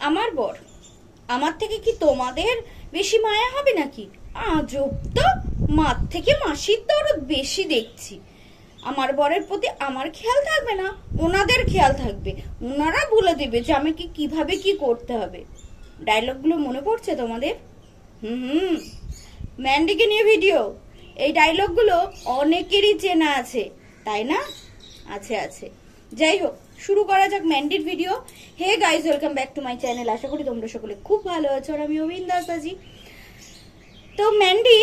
আমার বর? আমার থেকে কি তোমাদের বেশি মায়া হবে নাকি? আজব তো মার থেকে মাসির দরদ বেশি দেখছি। আমার বরের প্রতি আমার খেয়াল থাকবে না, ওনাদের খেয়াল থাকবে। ওনারা বলে দেবে যে আমাকে কীভাবে কি করতে হবে। ডায়লগগুলো মনে পড়ছে তোমাদের? হুম হুম। ম্যান্ডিকে নিয়ে ভিডিও। এই ডায়লগগুলো অনেকেরই চেনা আছে, তাই না? আছে আছে। যাই হোক শুরু করা যাক ম্যান্ডির video. Hey guys, welcome back to my channel. আশা করি তোমরা সকলে খুব ভালো আছো আর আমি অবিন দাস আজি তো ম্যান্ডি,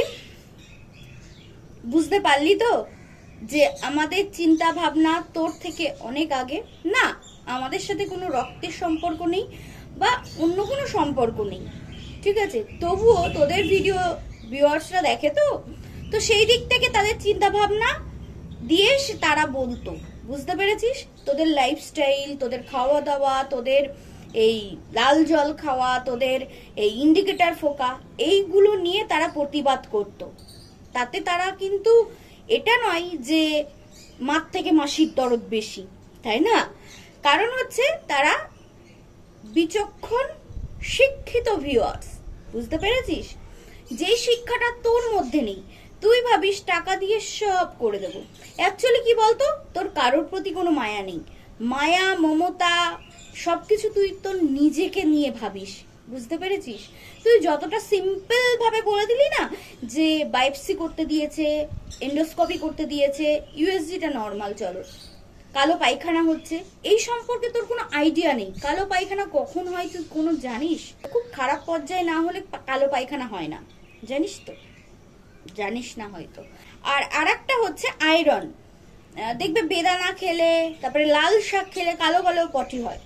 বুঝতে পারলি তো যে আমাদের চিন্তা ভাবনা তোর থেকে অনেক আগে। না, আমাদের সাথে কোনো রক্তের সম্পর্ক নেই বা অন্য কোনো সম্পর্ক নেই। ঠিক আছে? তবুও তোদের ভিডিও ভিউয়ার্সরা দেখে তো? তো সেই দিক থেকে তাদের চিন্তা ভাবনা দিয়ে তারা বলতো। বুঝতে পেরেছিস? তোদের লাইফস্টাইল তোদের খাওয়া দাওয়া তোদের এই লাল জল খাওয়া, তোদের এই ইন্ডিকেটার ফোকা, এইগুলো নিয়ে তারা প্রতিবাদ করতো। তাতে তারা কিন্তু এটা নয় যে মার থেকে মাসির দরদ বেশি, তাই না? কারণ হচ্ছে তারা বিচক্ষণ শিক্ষিত ভিউয়ার্স বুঝতে পেরেছিস? যেই শিক্ষাটা তোর মধ্যে নেই তুই ভাবিস টাকা দিয়ে সব করে দেবো। অ্যাকচুয়ালি কি বলতো? তোর কারোর প্রতি কোনো মায়া নেই। মায়া, মমতা সব কিছু তুই তোর নিজেকে নিয়ে ভাবিস। বুঝতে পেরেছিস? তুই যতটা সিম্পল ভাবে বলে দিলি না, যে বাইপসি করতে দিয়েছে এন্ডোস্কপি করতে দিয়েছে ইউএসজিটা নর্মাল চলো। কালো পায়খানা হচ্ছে, এই সম্পর্কে তোর কোনো আইডিয়া নেই। কালো পায়খানা কখন হয় তুই কোনো জানিস? খুব খারাপ পর্যায়ে না হলে কালো পায়খানা হয় না। জানিস তো? জানিস না হয়তো। আর আরেকটা হচ্ছে আয়রন। দেখবে বেদানা খেলে, তারপরে লাল শাক খেলে কালো কালো পটি হয়।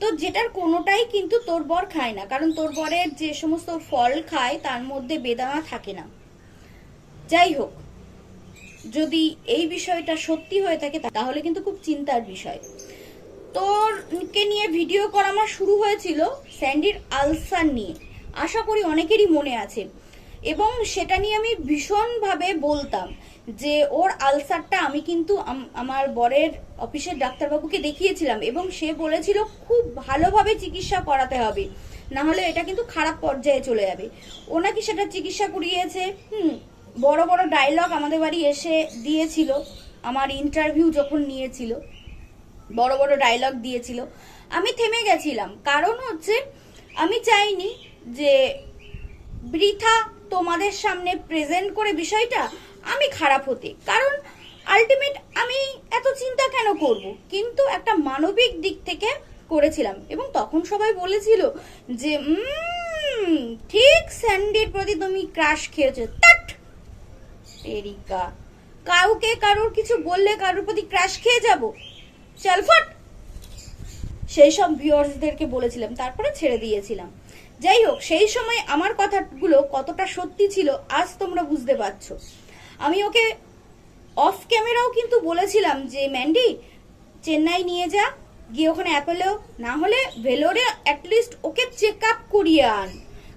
তো যেটার কোনোটাই কিন্তু তোর বর খায় না, কারণ তোর বরের যে সমস্ত ফল খায়, তার মধ্যে বেদানা থাকে না। যাই হোক, যদি এই বিষয়টা সত্যি হয়ে থাকে তাহলে কিন্তু খুব চিন্তার বিষয়। তোরকে নিয়ে ভিডিও করা আমার শুরু হয়েছিল স্যান্ডির আলসার নিয়ে। আশা করি অনেকেরই মনে আছে। এবং সেটা নিয়ে আমি ভীষণভাবে বলতাম যে ওর আলসারটা আমি কিন্তু আমার বরের অফিসের ডাক্তারবাবুকে দেখিয়েছিলাম এবং সে বলেছিল খুব ভালোভাবে চিকিৎসা করাতে হবে না হলে এটা কিন্তু খারাপ পর্যায়ে চলে যাবে। ও নাকি সেটা চিকিৎসা করিয়েছে, হুম, বড় বড় ডায়লগ আমাদের বাড়ি এসে দিয়েছিল, আমার ইন্টারভিউ যখন নিয়েছিল, বড় বড় ডায়লগ দিয়েছিল। আমি থেমে গেছিলাম, কারণ হচ্ছে আমি চাইনি যে বৃথা তোমাদের সামনে প্রেজেন্ট করে বিষয়টা আমি খারাপ হতে। কারণ আলটিমেট আমি এত চিন্তা কেন করব? কিন্তু একটা মানবিক দিক থেকে করেছিলাম। এবং তখন সবাই বলেছিল যে ঠিক স্যান্ডির প্রতি তুমি ক্রাশ খেয়েছো। তাট এরিকা, কাউকে কারোর কিছু বললে কারোর প্রতি ক্রাশ খেয়ে যাব। চল ফট! সেই সব ভিউয়ার্সদেরকে বলেছিলাম। তারপরে ছেড়ে দিয়েছিলাম। যাই হোক সেই সময় আমার কথাগুলো কতটা সত্যি ছিল, আজ তোমরা বুঝতে পারছ। আমি ওকে অফ ক্যামেরাও কিন্তু বলেছিলাম যে, ম্যান্ডি, চেন্নাই নিয়ে যা, গিয়ে ওখানে অ্যাপেলো। না হলে ভেলোরে অ্যাটলিস্ট ওকে চেক আপ করিয়ে আন।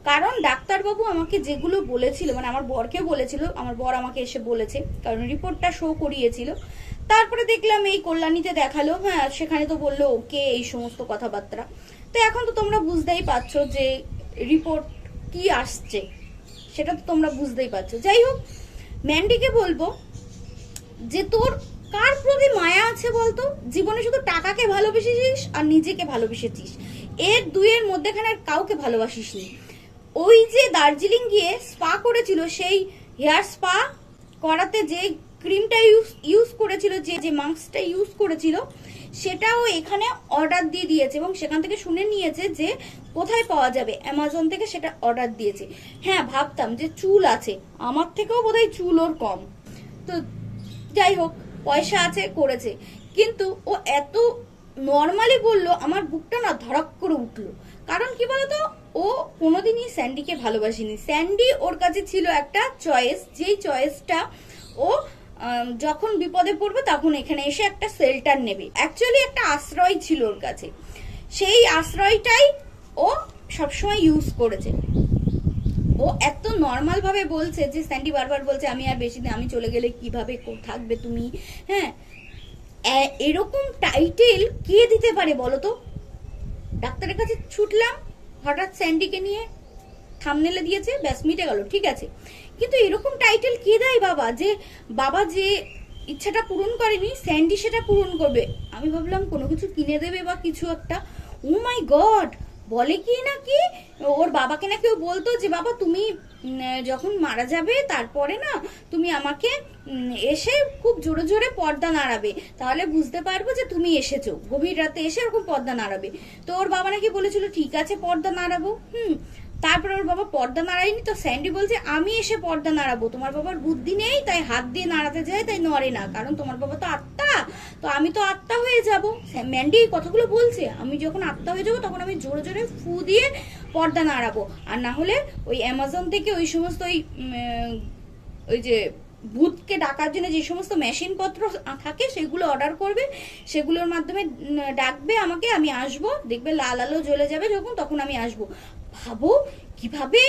কারণ ডাক্তারবাবু আমাকে যেগুলো বলেছিল মানে আমার বরকে বলেছিল, আমার বর আমাকে এসে বলেছে, কারণ রিপোর্টটা শো করিয়েছিল। তারপরে দেখলাম এই কল্যাণীতে দেখাল হ্যাঁ সেখানে তো বলল, ওকে, এই সমস্ত কথাবার্তা। তো এখন তো তোমরা বুঝতেই পারছ যে রিপোর্ট কি আসছে, সেটা তো তোমরা বুঝতেই পারছ। যাই হোক, ম্যান্ডিকে বলব যে তোর কার প্রতি মায়া আছে বলতো? জীবনে শুধু টাকাকে ভালোবেসেছিস আর নিজেকে ভালোবেসেছিস। এর দুইয়ের মধ্যেখানে আর কাউকে ভালোবাসিস নি। ওই যে দার্জিলিং গিয়ে স্পা করেছিল, সেই হেয়ার স্পা করাতে যে ক্রিমটা ইউজ ইউজ করেছিল যে যে মাস্কটা ইউজ করেছিল, সেটাও এখানে অর্ডার দিয়ে দিয়েছে এবং সেখান থেকে শুনে নিয়েছে যে কোথায় পাওয়া যাবে। অ্যামাজন থেকে সেটা অর্ডার দিয়েছে। হ্যাঁ ভাবতাম যে চুল আছে। আমার থেকেও বোধহয় চুল ওর কম। তো যাই হোক, পয়সা আছে, করেছে। কিন্তু ও এত নর্মালি বলল, আমার বুকটা না ধড়ক করে উঠল। কারণ কি বলতো? ও কোনোদিনই স্যান্ডিকে ভালোবাসেনি। স্যান্ডি ওর কাছে ছিল একটা চয়েস, যেই চয়েসটা ও যখন বিপদে পড়বে তখন এখানে এসে একটা শেল্টার নেবে। অ্যাকচুয়ালি একটা আশ্রয় ছিল ওর কাছে। সেই আশ্রয়টাই ও সবসময় ইউজ করেছে। ও এত নর্মাল ভাবে বলছে যে স্যান্ডি বারবার বলছে, আমি আর বেশি দিন, আমি চলে গেলে কীভাবে থাকবে তুমি? হ্যাঁ? এরকম টাইটেল কে দিতে পারে বলো তো? ডাক্তারের কাছে ছুটলাম, হঠাৎ স্যান্ডিকে নিয়ে থামনেলে দিয়েছে, ব্যাস মিটে গেল, ঠিক আছে। কিন্তু এরকম টাইটেল কে দেয় বাবা? যে বাবা যে ইচ্ছাটা পূরণ করেনি স্যান্ডি সেটা পূরণ করবে। আমি ভাবলাম কোনো কিছু কিনে দেবে বা কিছু একটা। ও মাই গড বলে কি না কি? ওর বাবাকে না কেউ বলতো যে, বাবা, তুমি যখন মারা যাবে, তারপরে না তুমি আমাকে এসে খুব জোরে জোরে পর্দা নাড়াবে। তাহলে বুঝতে পারব যে তুমি এসেছ। গভীর রাতে এসে এরকম পর্দা নাড়াবে। তো ওর বাবা নাকি বলেছিল, ঠিক আছে, পর্দা নাড়াবো। হুম। তারপরে ওর বাবা পর্দা নাড়ায়নি, তো স্যান্ডি বলছে, আমি এসে পর্দা নাড়াবো। তোমার বাবার বুদ্ধি নেই, তাই হাত দিয়ে নাড়াতে যায়, তাই নড়ে না। কারণ তোমার বাবা তো আত্মা। তো আমি তো আত্মা হয়ে যাব। ম্যান্ডি এই কথাগুলো বলছে, আমি যখন আত্মা হয়ে যাব, তখন আমি জোরে জোরে ফু দিয়ে পর্দা নাড়াবো। আর না হলে ওই অ্যামাজন থেকে ওই সমস্ত ওই ওই যে ভূতকে ডাকার জন্য যে সমস্ত মেশিন পত্র থাকে, সেগুলো অর্ডার করবে। সেগুলোর মাধ্যমে ডাকবে আমাকে, আমি আসব। দেখবে লাল আলো জ্বলে যাবে যখন, তখন আমি আসব। ভাবো কীভাবে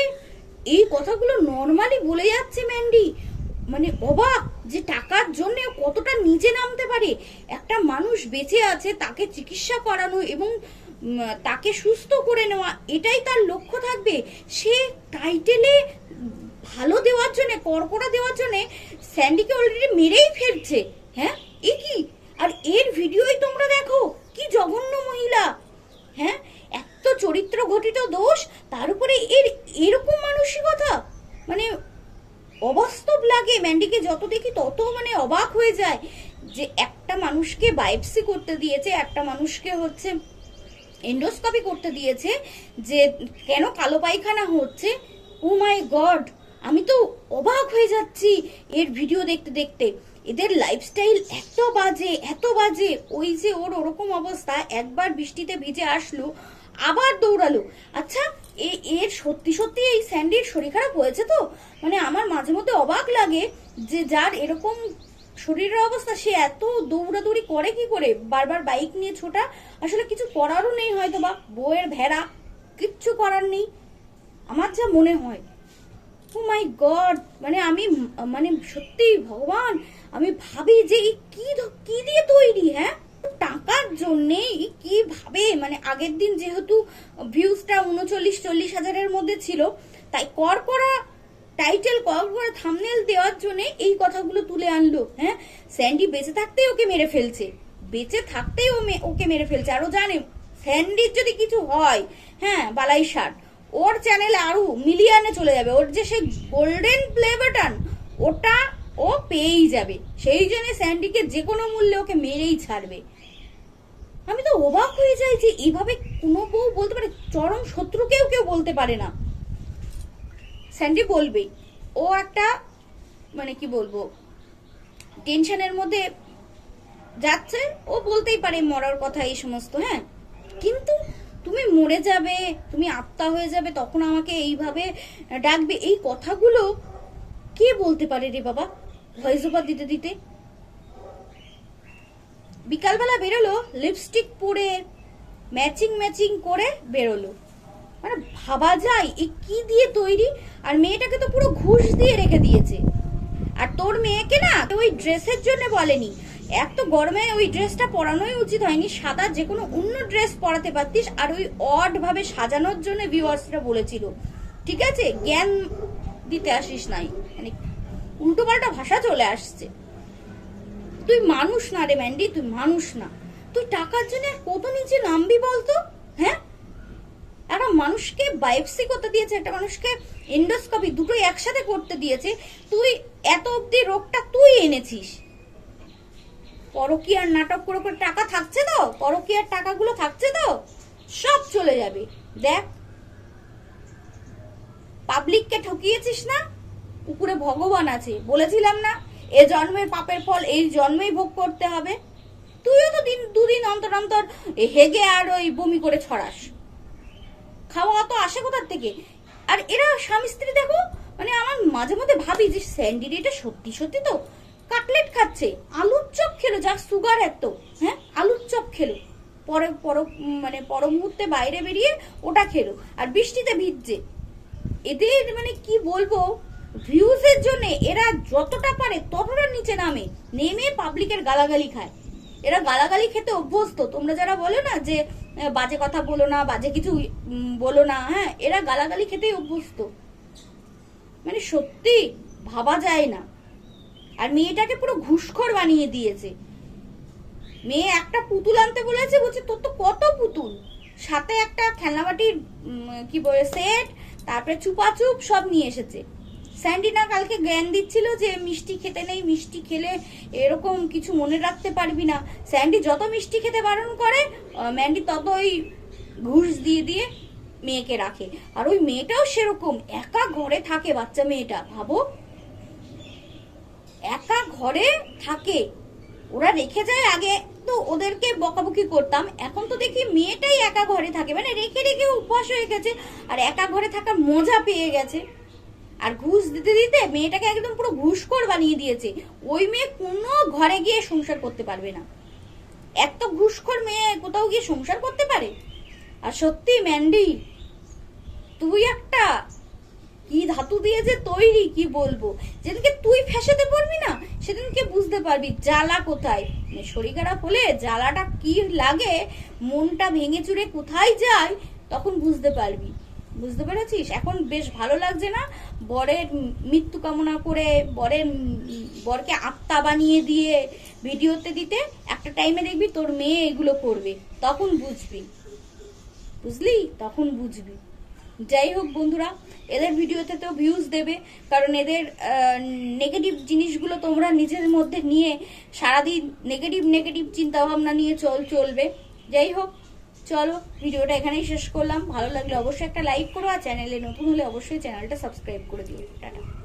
এই কথাগুলো নর্মালি বলে যাচ্ছে ম্যান্ডি মানে অবাক যে টাকার জন্য কতটা নিচে নামতে পারে। একটা মানুষ বেঁচে আছে, তাকে চিকিৎসা করানো এবং তাকে সুস্থ করে নেওয়া, এটাই তার লক্ষ্য থাকবে। সে টাইটেলে ভালো দেওয়ার জন্য, কড়কড়া দেওয়ার জন্য স্যান্ডিকে অলরেডি মেরেই ফেলছে। হ্যাঁ? এ কি? আর এর ভিডিওই তোমরা দেখো, কি জঘন্য মহিলা। হ্যাঁ? এত চরিত্র ঘটিত দোষ, তার উপরে এর এরকম মানসিকতা? মানে অবাস্তব লাগে। ম্যান্ডিকে যত দেখি তত মানে অবাক হয়ে যায় যে একটা মানুষকে বায়োপসি করতে দিয়েছে, একটা মানুষকে হচ্ছে এন্ডোস্কপি করতে দিয়েছে, যে কেন কালো পায়খানা হচ্ছে? ও মাই গড আমি তো অবাক হয়ে যাচ্ছি এর ভিডিও দেখতে দেখতে। এদের লাইফস্টাইল এত বাজে এত বাজে। ওই যে ওর ওরকম অবস্থা, একবার বৃষ্টিতে ভিজে আসলো, আবার দৌড়ালো। আচ্ছা এ, এর সত্যি সত্যি এই স্যান্ডির শরীর খারাপ হয়েছে তো? মানে আমার মাঝে মধ্যে অবাক লাগে যে যার এরকম শরীরের অবস্থা, সে এত দৌড়াদৌড়ি করে কি করে? বারবার বাইক নিয়ে ছোটা, আসলে কিছু করারও নেই হয়তো বা বউয়ের ভেড়া, কিচ্ছু করার নেই। আমার যা মনে হয়। ও মাই গড মানে আমি মানে সত্যি ভগবান, আমি ভাবি যে এই কি কি দিয়ে তৈরি হ্যাঁ? টাকার জন্যে কীভাবে মানে আগের দিন যেহেতু ভিউজটা উনচল্লিশ, চল্লিশ হাজারের মধ্যে ছিল, তাই কর করা টাইটেল কর করা থামনেল দেওয়ার জন্য এই কথাগুলো তুলে আনলো হ্যাঁ? স্যান্ডি বেঁচে থাকতেই ওকে মেরে ফেলছে। বেঁচে থাকতেই ও ওকে মেরে ফেলছে। আরও জানে স্যান্ডির যদি কিছু হয় হ্যাঁ বালাই শার্ট ওর চ্যানেলে আরও মিলিয়নে চলে যাবে। ওর যে সেই গোল্ডেন প্লে বাটন ওটা ও পেয়েই যাবে। সেই জন্য স্যান্ডিকে যে কোনো মূল্যে ওকে মেরেই ছাড়বে। আমি তো অবাক হয়ে যাই যে এইভাবে কোনো বউ বলতে পারে, চরম শত্রুকেও কেউ বলতে পারে না। স্যান্ডি বলবেই ও একটা মানে কি বলব টেনশনের মধ্যে যাচ্ছে। ও বলতেই পারে মরার কথা এই সমস্ত হ্যাঁ। কিন্তু তুমি মরে যাবে, তুমি আত্মা হয়ে যাবে, তখন আমাকে এইভাবে ডাকবে। এই কথাগুলো কে বলতে পারে রে বাবা? ভয়েস দিতে দিতে। বিকালবেলা বেরোলো লিপস্টিক পরে ম্যাচিং ম্যাচিং করে বেরোলো। মানে ভাবা যায়, এ কি দিয়ে তৈরি? আর মেয়েটাকে তো পুরো ঘুষ দিয়ে রেখে দিয়েছে। আর তোর মেয়েকে না ওই ড্রেসের জন্য বলেনি। এক তো গরমে ওই ড্রেসটা পরানোই উচিত হয়নি। সাদা যে কোনো অন্য ড্রেস পরাতে পারতিস আর ওই অড ভাবে সাজানোর জন্য ভিউয়ার্সরা বলেছিল। ঠিক আছে? জ্ঞান দিতে আসিস নাই। মানে উল্টো পাল্টা ভাষা চলে আসছে। তুই মানুষ না রে ম্যান্ডি, তুই মানুষ না। তুই টাকার জন্য কত নিচে নামবি বলতো? হ্যাঁ? একটা মানুষকে বায়োপসি করতে দিয়েছে, একটা মানুষকে এন্ডোস্কপি দুটোই একসাথে করতে দিয়েছে। তুই এত অব্দি রোগটা তুই এনেছিস। পরকীয়ার নাটক করে করে টাকা থাকছে তো? পরকীয়ার টাকাগুলো থাকছে তো? সব চলে যাবে। দেখ পাবলিককে ঠকিয়েছিস না? উপরে ভগবান আছে, বলেছিলাম না? এ জন্মের পাপের ফল এই জন্মেই ভোগ করতে হবে। তুইও তো দিন, দুদিন অন্তর অন্তর হেগে আর ওই বমি করে ছড়াস। খাওয়া তো আসে কোথার থেকে? আর এরা স্বামী স্ত্রী দেখো মানে আমার মাঝে মধ্যে ভাবি যে স্যান্ডির এটা সত্যি সত্যি তো। কাটলেট খাচ্ছে, আলুর চপ খেলো যার সুগার এত হ্যাঁ? আলুর চপ খেলো। পরে, পর মানে পর মুহূর্তে বাইরে বেরিয়ে ওটা খেলো। আর বৃষ্টিতে ভিজছে। এদের মানে কি বলব? ভিউজের জন্য এরা যতটা পারে ততটা নিচে নামে। নেমে পাবলিকের গালাগালি খায়। এরা গালাগালি খেতে অভ্যস্ত। তোমরা যারা বলো না যে বাজে কথা বলো না, বাজে কিছু বলো না হ্যাঁ? এরা গালাগালি খেতেই অভ্যস্ত। মানে সত্যি ভাবা যায় না। আর মেয়েটাকে পুরো ঘুষখোর বানিয়ে দিয়েছে। মেয়ে একটা পুতুল আনতে বলেছে, বলছে, তোর তো কত পুতুল? সাথে একটা খেলনাবাটির কি বলে, সেট, তারপরে চুপাচুপ সব নিয়ে এসেছে। স্যান্ডিনা কালকে জ্ঞান দিচ্ছিল যে, মিষ্টি খেতে নেই, মিষ্টি খেলে এরকম কিছু মনে রাখতে পারবি না। স্যান্ডি যত মিষ্টি খেতে বারণ করে ম্যান্ডি ততই ঘুষ দিয়ে দিয়ে মেয়েকে রাখে। আর ওই মেয়েটাও সেরকম, একা ঘরে থাকে বাচ্চা মেয়েটা, ভাবো। একা ঘরে থাকে। ওরা রেখে যায় আগে। তো ওদেরকে বকাবকি করতাম। এখন তো দেখি মেয়েটাই একা ঘরে থাকে। মানে রেখে রেখে উপবাস হয়ে গেছে আর একা ঘরে থাকার মজা পেয়ে গেছে। আর ঘুষ দিতে দিতে মেয়েটাকে একদম পুরো ঘুষখোর বানিয়ে দিয়েছে। ওই মেয়ে কোনো ঘরে গিয়ে সংসার করতে পারবে না। এত ঘুষখোর মেয়ে কোথাও গিয়ে সংসার করতে পারে? আর সত্যি ম্যান্ডি, তুই একটা কি ধাতু দিয়ে যে তৈরি, কি বলব? যেদিনকে তুই ফ্যাসাতে পারবি না, সেদিনকে বুঝতে পারবি জ্বালা কোথায়। মানে শরীর খারাপ হলে জ্বালাটা কি লাগে, মনটা ভেঙে চুরে কোথায় যায়, তখন বুঝতে পারবি। বুঝতে পেরেছিস? এখন বেশ ভালো লাগছে না? বরের মৃত্যু কামনা করে, বরের বরকে আত্মা বানিয়ে দিয়ে ভিডিওতে দিতে, একটা টাইমে দেখবি তোর মেয়ে এগুলো করবে। তখন বুঝবি। বুঝলি? তখন বুঝবি। যাই হোক বন্ধুরা, এদের ভিডিওতে তো ভিউজ দেবে, কারণ এদের নেগেটিভ জিনিসগুলো তোমরা নিজের মধ্যে নিয়ে সারাদিন নেগেটিভ নেগেটিভ চিন্তা ভাবনা নিয়ে চল, চলবে। যাই হোক, চলো ভিডিওটা এখানেই শেষ করলাম। ভালো লাগলে অবশ্যই একটা লাইক করো আর চ্যানেলে নতুন হলে অবশ্যই চ্যানেলটা সাবস্ক্রাইব করে দিও। টাটা।